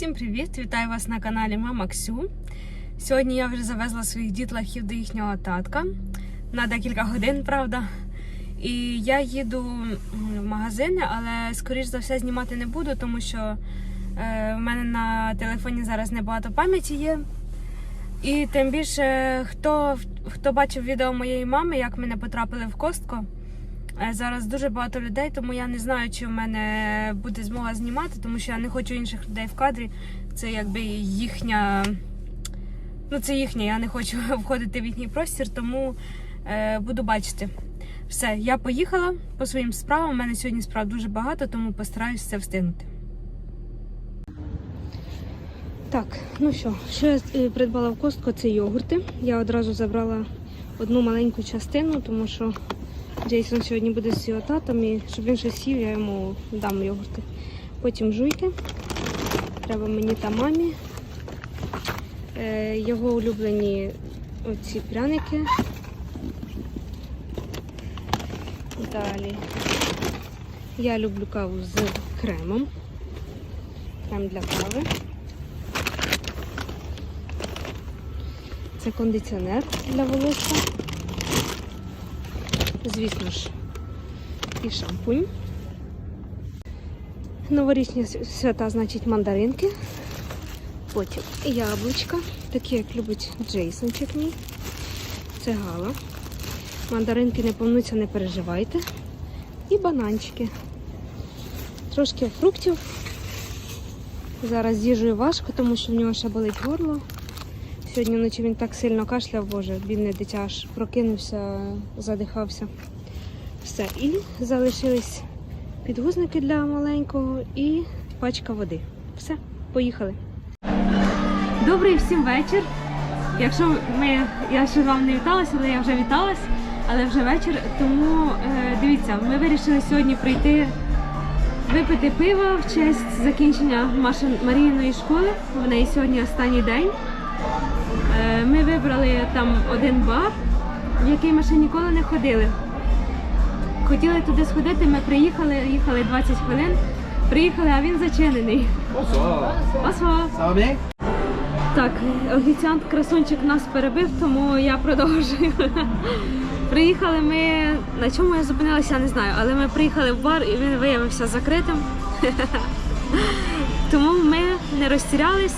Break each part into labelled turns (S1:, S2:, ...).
S1: Усім привіт! Вітаю вас на каналі Мама Ксю. Сьогодні я вже завезла своїх дітлахів до їхнього татка на декілька годин, правда. І я їду в магазини, але скоріш за все знімати не буду, тому що е, в мене на телефоні зараз небагато пам'яті є. І тим більше, хто, хто бачив відео моєї мами, як ми не потрапили в костку. Е, Зараз дуже багато людей, тому я не знаю, чи в мене буде змога знімати, тому що я не хочу інших людей в кадрі. Це якби їхня. Ну, це їхнє, я не хочу входити в їхній простір, тому е, буду бачити. Все, я поїхала по своїм справам. У мене сьогодні справ дуже багато, тому постараюсь це встигнути. Так, ну що, що я е, придбала в костку, це йогурти. Я одразу забрала одну маленьку частину, тому що Джейсон сьогодні буде з його татом, і щоб він щось сів, я йому дам йогурти. Потім жуйки. Треба мені та мамі. Е, його улюблені оці пряники. Далі. Я люблю каву з кремом. Крем для кави. Це кондиціонер для волосся. Звісно ж, і шампунь. Новорічні свята, значить, мандаринки. Потім яблучка, такі, як любить Джейсончик мій. Це гала. Мандаринки не помнуться, не переживайте. І бананчики. Трошки фруктів. Зараз їжею важко, тому що в нього ще болить горло. Сьогодні вночі він так сильно кашляв, боже, бідний дитя аж прокинувся, задихався. Все. І залишились підгузники для маленького і пачка води. Все, поїхали. Добрий всім вечір. Якщо ми, я ще з вами не віталася, але я вже віталась, але вже вечір. Тому е, дивіться, ми вирішили сьогодні прийти випити пиво в честь закінчення Машин Маріїної школи. В неї сьогодні останній день. Е, Ми вибрали там один бар, в який ми ще ніколи не ходили. Хотіли туди сходити, ми приїхали, їхали 20 хвилин. Приїхали, а він зачинений. Осво!
S2: Ça?
S1: Так, офіціант красунчик нас перебив, тому я продовжую. Приїхали ми. На чому я зупинилася, я не знаю, але ми приїхали в бар і він виявився закритим. Тому ми не розтірялись,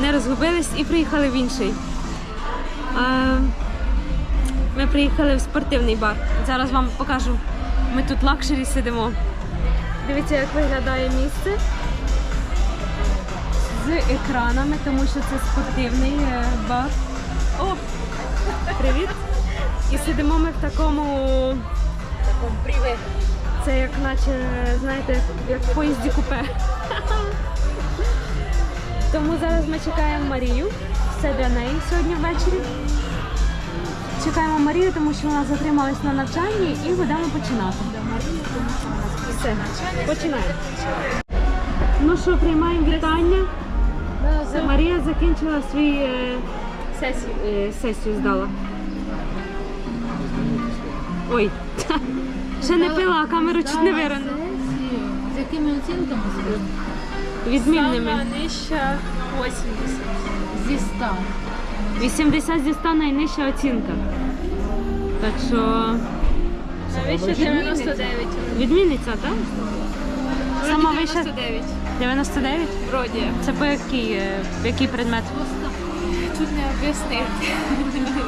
S1: не розгубились і приїхали в інший. Ми приїхали в спортивний бар. Зараз вам покажу. Ми тут лакшері сидимо. Дивіться, як виглядає місце з екранами, тому що це спортивний е, бар. О, привіт! І сидимо ми в такому. Такому привіт. Це як наче, знаєте, як в поїзді купе. Тому зараз ми чекаємо Марію. Все для неї сьогодні ввечері. Чекаємо Марію, тому що вона затрималась на навчанні і будемо починати. Все, починаємо. Ну що, приймаємо вітання. Марія закінчила свій е, сесію, е, сесію здала. Ой, ще не пила, а камеру чуть не виронила.
S3: З якими оцінками
S1: Відмінними.
S4: нижча 80.
S3: Зі 100.
S1: 80 зі 100 найнижча оцінка. Так що
S4: Навіщо 99?
S1: відміниться, так? Сама вища
S4: 99.
S1: 99?
S4: Вроді.
S1: Це по який, е, який предмет?
S4: Тут не об'яснити.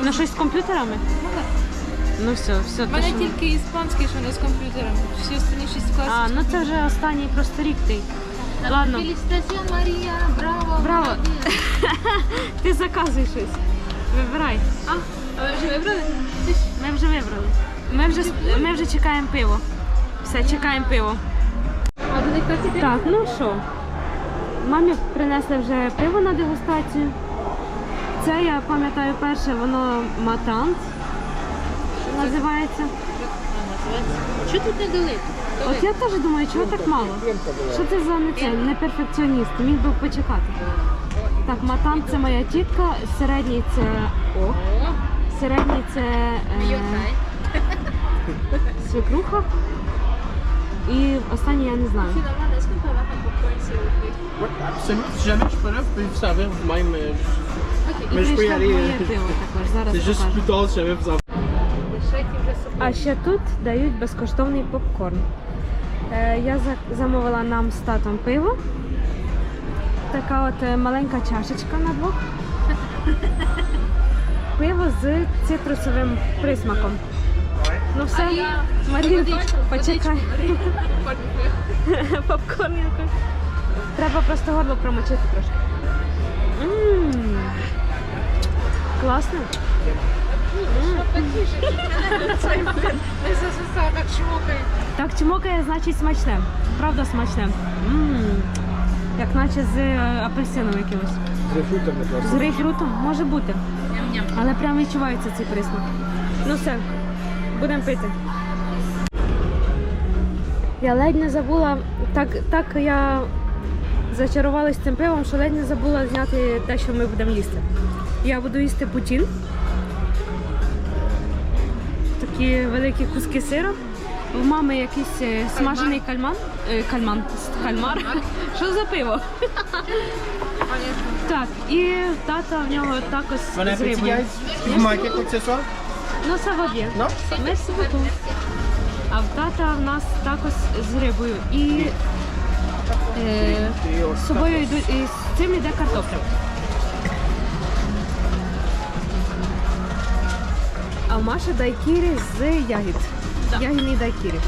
S1: Ну щось з комп'ютерами? Ну все, все.
S4: У мене
S1: що-
S4: тільки іспанський, що не з комп'ютером. Всі останні 6 класів.
S1: А, ну це вже останній просто рік ти. Ладно,
S3: Феліситаціон, Марія, браво!
S1: Браво. ти заказуй щось. Вибирай.
S4: А, а ви вже вибрали?
S1: Ми вже вибрали. Ми вже, ми вже чекаємо пиво. Все, чекаємо пиво.
S4: А до них так
S1: Так, ну що? Мамі принесли вже пиво на дегустацію. Це я пам'ятаю перше, воно матант називається.
S3: Що тут не дали?
S1: От я теж думаю, чого так мало? Що це за не це? Не перфекціоніст, міг би почекати. Так, матант це моя тітка, середній це. О, середній це е, свекруха. І останній я не знаю.
S2: Jamais je peux là, vous vous-même. euh,
S1: І моє пиво також. Зараз
S2: C'est juste
S1: покажу.
S2: plus tard, si jamais vous en
S1: А ще тут дають безкоштовний попкорн. Е, я замовила нам з татом пиво. Така от е, маленька чашечка на двох. Пиво з цитрусовим присмаком. Ну все, Марія, почекай. Попкорн якось. Треба просто горло промочити трошки. М, Класно. Так чмокає, значить смачне. Правда смачне. Як наче з е, апельсином якимось. З грейпфрутом може бути. Але прям відчувається цей присмак. Ну все, будемо пити. Я ледь не забула, так, так я зачарувалась цим пивом, що ледь не забула зняти те, що ми будемо їсти. Я буду їсти путін. Такі великі куски сиру. В мами якийсь е, смажений кальман. Е, Кальман. Кальмар. Що за пиво? Так, і тата в нього також з рибою.
S2: ce soit?
S1: Ну, це воді.
S2: Non?
S1: А в тата в нас також з рибою. І е, з собою йдуть, і з цим йде картопля. А в Маші дайкірі з ягід. Ягідний дайкірі.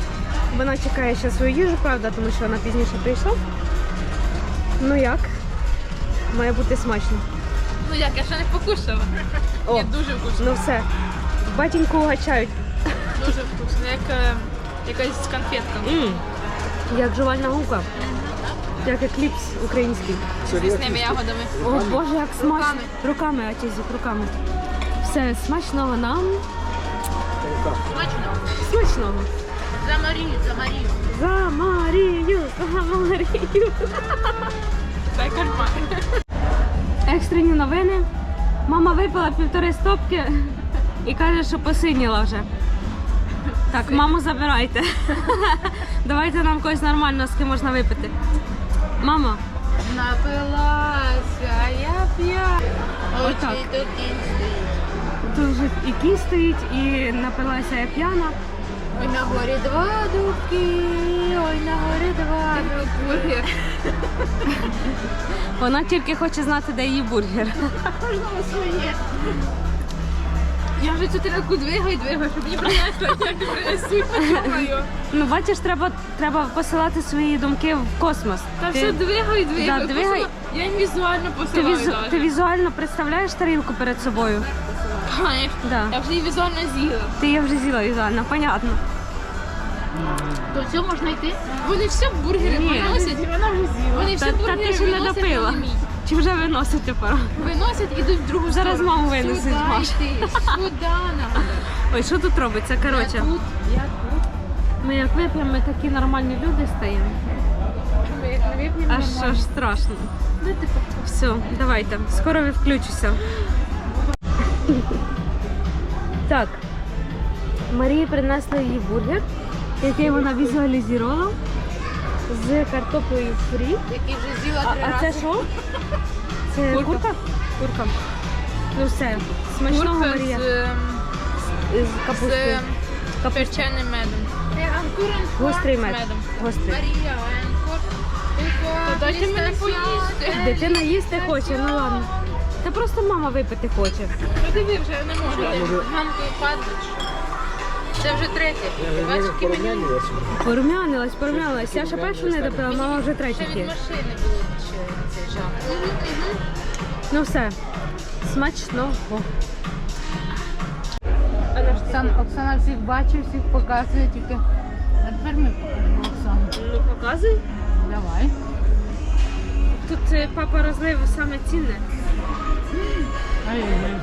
S1: Вона чекає ще свою їжу, правда, тому що вона пізніше прийшла. Ну як? Має бути смачно.
S4: Ну як, я ще не покушала.
S1: О,
S4: Ні, дуже вкусно.
S1: ну все. Батіньку угачають.
S4: Дуже вкусно. Як е, якась конфетка.
S1: М, Як жувальна гука. Як екліпс український.
S4: З лісними ягодами.
S1: О Боже, як смачно. Руками, Атізік, руками. Все, смачного нам.
S3: Смачно.
S1: Смачного.
S3: За Марію, за Марію.
S1: За Марію, за Марію.
S4: Дай кальмар.
S1: Екстрені новини. Мама випила півтори стопки і каже, що посиніла вже. Так, маму забирайте. Давайте нам когось нормально, з ким можна випити. Мама,
S3: Напилася, я п'я. Очі тут стоїть.
S1: Тут вже і кість стоїть, і напилася я п'яна.
S3: Ой, на горі два дубки, ой, на горі два бургер.
S1: Вона тільки хоче знати, де її бургер.
S3: Кожному своє.
S4: Я вже цю тарілку двигаю, двигаю, щоб мені принесли, як не принесуть. Думаю.
S1: Ну, бачиш, треба, треба посилати свої думки в космос.
S4: Та все двигаю, двигаю.
S1: Да, двигай.
S4: Я їм візуально
S1: Ти,
S4: посилаю.
S1: візу,
S4: навіть.
S1: ти візуально представляєш тарілку перед собою?
S4: Конечно.
S1: Да.
S4: Я вже її візуально з'їла.
S1: Ти її вже з'їла візуально, понятно.
S3: До цього можна йти?
S4: Вони все бургери
S1: Ні.
S4: виносять. Вона вже з'їла. Вони
S1: Та,
S4: все
S1: та
S4: бургери
S1: ти ще не
S4: виносять
S1: допила.
S4: на.
S1: Чи вже виносити пора?
S4: Виносять і йдуть в другу
S1: Зараз
S4: сторону.
S1: маму винесуть,
S4: Сюди
S1: Маш.
S4: йти, Сюди надо.
S1: Ой, що тут робиться? Коротше,
S3: Я тут, я тут.
S1: ми як вип'ємо, ми такі нормальні люди стаємо.
S4: Ми як не вип'ємо,
S1: Аж
S4: нормально.
S1: аж страшно. Все, давайте, скоро я включуся. Так, Марії принесли її бургер, який вона візуалізувала з картоплею фрі.
S3: Який вже з'їла
S1: А,
S3: три
S1: а це
S3: рази.
S1: що? Це
S4: Курка.
S1: курка? Курка. Ну все, смачного
S4: Курка
S1: Марія.
S4: з, ем,
S1: З капусти.
S4: з перченим медом.
S1: Гострий мед.
S4: медом.
S1: Гострий.
S3: Марія,
S4: дайте мені поїсти.
S1: Дитина їсти хоче, ну ладно. Та просто мама випити хоче.
S4: Ну диви вже, я не можу.
S3: Ганкою падаєш. Це вже третє. Бачиш, які мені
S1: Порумянилась, порумянилась. Я ще першу не допила, мама вже третю
S3: ще від
S1: п'є.
S3: машини було ще цей жах.
S1: Ну все, смачного.
S3: Оксана, Оксана всіх бачить, всіх показує, тільки а тепер ми покажемо Оксану.
S1: Ну показуй.
S3: Давай.
S1: Тут е, папа розлив саме цінне.
S3: Ай-яй-яй.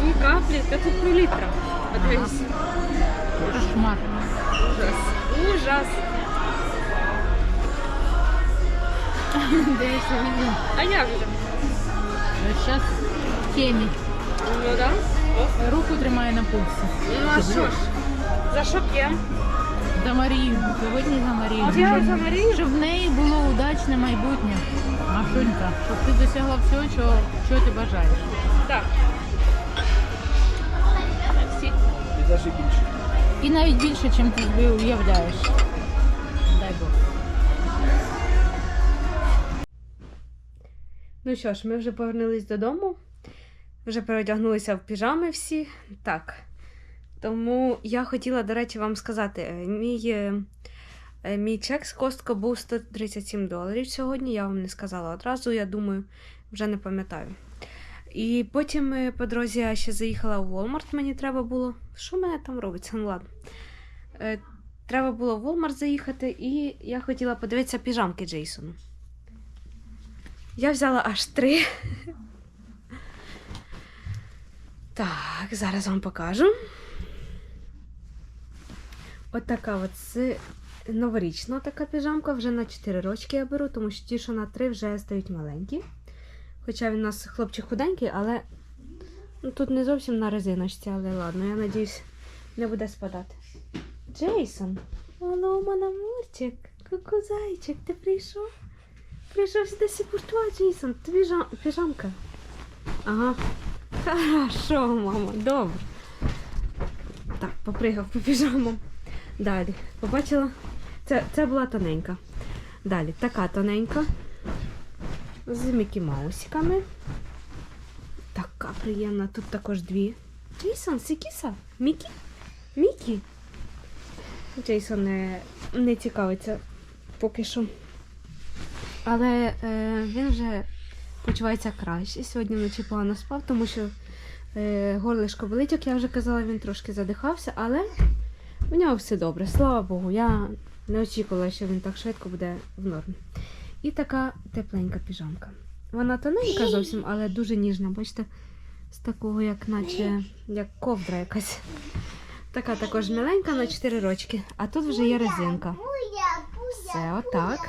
S1: Дві каплі, та тут пів літра. Подивись.
S3: Кошмар.
S1: Ужас. Ужас.
S3: Дивіться відео.
S1: А як же?
S3: Зараз в темі.
S1: Ну да.
S3: Руку тримає на пульсі.
S1: Ну а що ж? За що п'ємо?
S3: За Марію. Сьогодні за Марію.
S1: Я за Марію?
S3: Щоб в неї було удачне майбутнє. Машунька, щоб ти досягла всього, що, що ти бажаєш.
S1: Так.
S2: І навіть більше.
S3: І навіть більше, чим ти собі уявляєш. Дай Бог.
S1: Ну що ж, ми вже повернулись додому. Вже переодягнулися в піжами всі. Так. Тому я хотіла, до речі, вам сказати, е, мій, е, мій чек з костко був 137 доларів сьогодні. Я вам не сказала одразу, я думаю, вже не пам'ятаю. І потім е, по дорозі я ще заїхала у Walmart, мені треба було. Що в мене там робиться? Ну ладно. Е, Треба було в Walmart заїхати, і я хотіла подивитися піжамки Джейсону. Я взяла аж три. Так, зараз вам покажу. От от це новорічна така піжамка. Вже на 4 рочки я беру, тому що ті, що на 3 вже стають маленькі. Хоча він у нас хлопчик худенький, але ну, тут не зовсім на резиночці, але ладно, я надіюсь, не буде спадати. Джейсон, алло, мурчик, ку зайчик, ти прийшов? Прийшов сюди сіпуртувати, Джейсон. Тобі жа... піжамка. Ага. Хорошо, мама, добре. Так, попригав по піжамам. Далі. Побачила? Це, це була тоненька. Далі, така тоненька. З Мікі Маусиками. Така приємна. Тут також дві. Джейсон, Сікіса? Мікі? Мікі? Джейсон не, не цікавиться поки що. Але е, він вже почувається краще. Сьогодні вночі погано спав, тому що е, горлишко болить, як я вже казала, він трошки задихався, але в нього все добре. Слава Богу, я не очікувала, що він так швидко буде в нормі. І така тепленька піжамка. Вона тоненька зовсім, але дуже ніжна. Бачите, з такого, як наче як ковдра якась. Така також миленька на 4 рочки. А тут вже є резинка. Все, отак.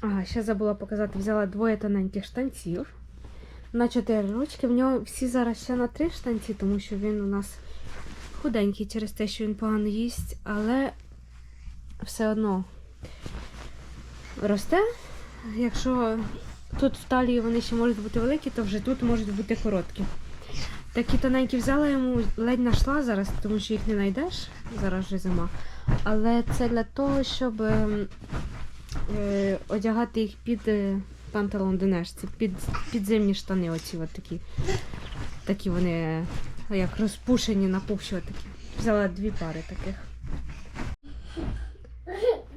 S1: Ага, ще забула показати, взяла двоє тоненьких штанців. На 4 ручки. В нього всі зараз ще на 3 штанці, тому що він у нас худенький через те, що він погано їсть, але все одно росте. Якщо тут в талії вони ще можуть бути великі, то вже тут можуть бути короткі. Такі тоненькі взяла йому, ледь знайшла зараз, тому що їх не знайдеш, зараз вже зима. Але це для того, щоб е, одягати їх під е, панталон денешці, під, зимні штани, оці от такі. Такі вони як розпушені, напухші от такі. Взяла дві пари таких.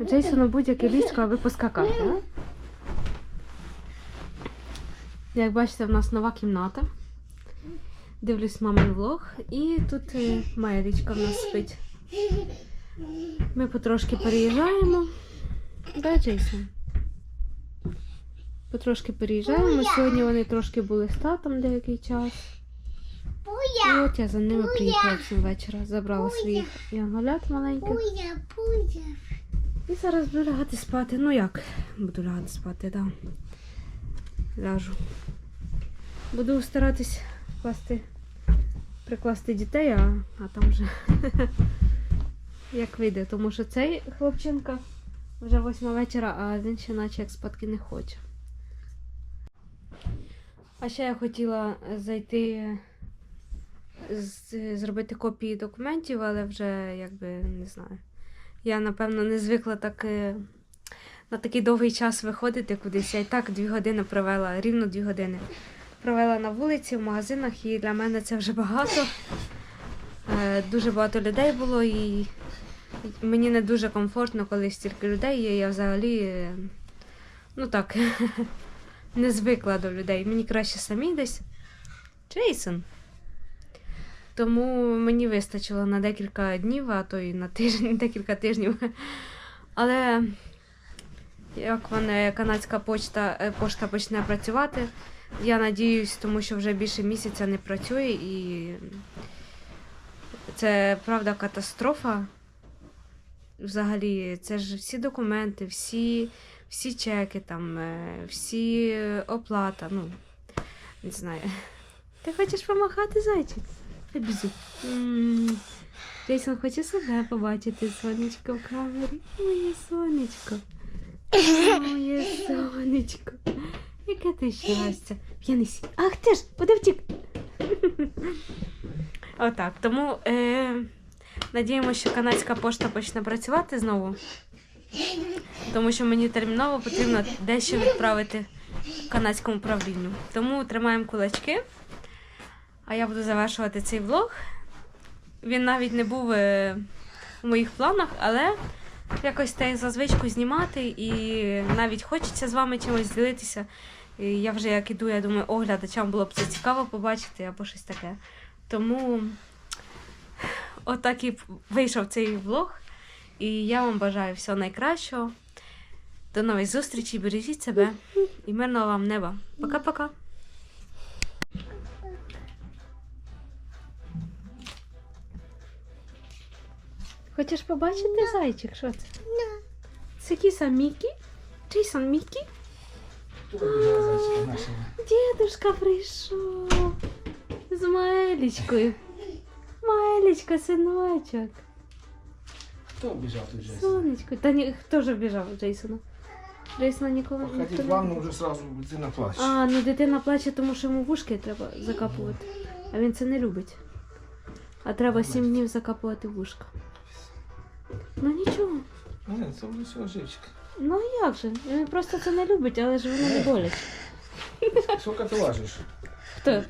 S1: Джейсону будь-яке ліжко, аби поскакати. а? Як бачите, в нас нова кімната. Дивлюсь мамин влог. І тут е, Маєрічка в нас спить. Ми потрошки переїжджаємо. Да, Джейсон? Потрошки переїжджаємо. Сьогодні вони трошки були з татом деякий час. І от я за ними приїхала сім вечора. Забрала своїх янголят маленьких. І зараз буду лягати спати. Ну як? Буду лягати спати, так. Ляжу. Буду старатись класти, прикласти дітей, а, а там вже як вийде. Тому що цей хлопчинка вже восьма вечора, а він ще наче як спадки не хоче. А ще я хотіла зайти зробити копії документів, але вже якби не знаю. Я, напевно, не звикла так е, на такий довгий час виходити кудись. Я і так дві години провела, рівно дві години. Провела на вулиці, в магазинах, і для мене це вже багато. Е, Дуже багато людей було, і мені не дуже комфортно, коли стільки людей є. Я взагалі, е, ну так, не звикла до людей. Мені краще самі десь. Джейсон. Тому мені вистачило на декілька днів, а то і на тиждень, декілька тижнів. Але як вона канадська почта, е, пошта почне працювати, я надіюсь, тому що вже більше місяця не працює і це правда катастрофа. Взагалі, це ж всі документи, всі, всі чеки, там, е, всі оплата. Ну, не знаю. Ти хочеш помахати зайчик? Бізу. Джейсон хоче себе побачити сонечко в камері. Моє сонечко. Моє сонечко. Яке ти щастя. П'янисі. Ах ти ж, куди? Отак. Тому е, надіємося, що канадська пошта почне працювати знову. Тому що мені терміново потрібно дещо відправити канадському правлінню. Тому тримаємо кулачки. А я буду завершувати цей влог. Він навіть не був е, у моїх планах, але якось те за звичку знімати і навіть хочеться з вами чимось ділитися. І я вже як іду, я думаю, о, глядачам було б це цікаво побачити або щось таке. Тому отак і вийшов цей влог. І я вам бажаю всього найкращого. До нових зустрічей, бережіть себе і мирного вам неба. Пока-пока. Хочеш побачити зайчик? Що це? Це кіса Мікі? Джейсон Мікі? Дідушка прийшов з Маелічкою. Маелічка, синочок.
S2: Хто біжав тут же?
S1: Сонечко. Та ні, хто ж обіжав Джейсона? Джейсона ніколи ніхто
S2: в ванну, вже сразу дитина плаче.
S1: А, ну дитина плаче, тому що йому вушки треба закапувати. А він це не любить. А треба сім днів закапувати вушка. Ну нічого.
S2: Ні, це вже все живчик.
S1: Ну а як же? Він просто це не любить, але ж воно не болить.
S2: Скільки ти важиш?
S1: Хто?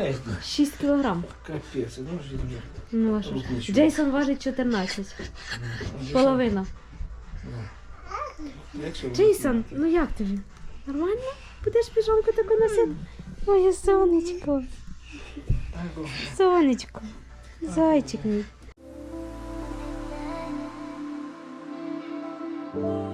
S2: Ей,
S1: 6 кілограм.
S2: капець, ну ж вже.
S1: Ну а що ж?
S2: Рукничок.
S1: Джейсон важить 14. Половина.
S2: Якщо
S1: Джейсон, ну як тобі? Нормально? Будеш піжамку таку носити? Моє сонечко. Сонечко. Зайчик мій. Thank you.